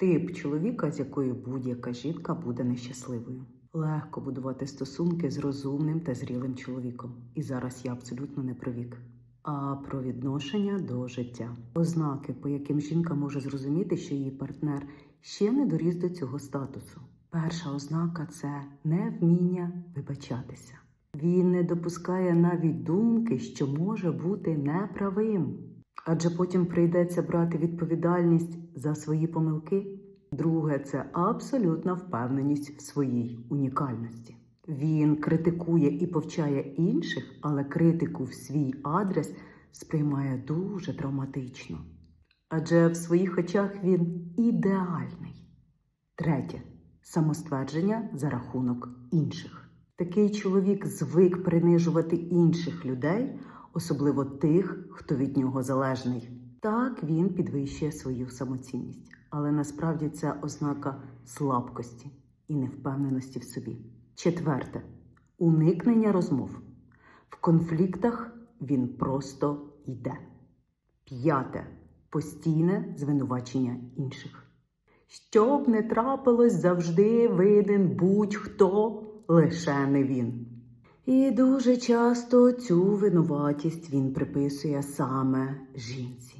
Тип чоловіка, з якою будь-яка жінка буде нещасливою. Легко будувати стосунки з розумним та зрілим чоловіком. І зараз я абсолютно не про вік, а про відношення до життя. Ознаки, по яким жінка може зрозуміти, що її партнер ще не доріс до цього статусу. Перша ознака це невміння вибачатися. Він не допускає навіть думки, що може бути неправим, адже потім прийдеться брати відповідальність за свої помилки. Друге, це абсолютна впевненість в своїй унікальності. Він критикує і повчає інших, але критику в свій адрес сприймає дуже травматично. Адже в своїх очах він ідеальний. Третє самоствердження за рахунок інших. Такий чоловік звик принижувати інших людей, особливо тих, хто від нього залежний. Так він підвищує свою самоцінність, але насправді це ознака слабкості і невпевненості в собі. Четверте уникнення розмов. В конфліктах він просто йде. П'яте постійне звинувачення інших. Що б не трапилось, завжди виден будь-хто, лише не він. І дуже часто цю винуватість він приписує саме жінці.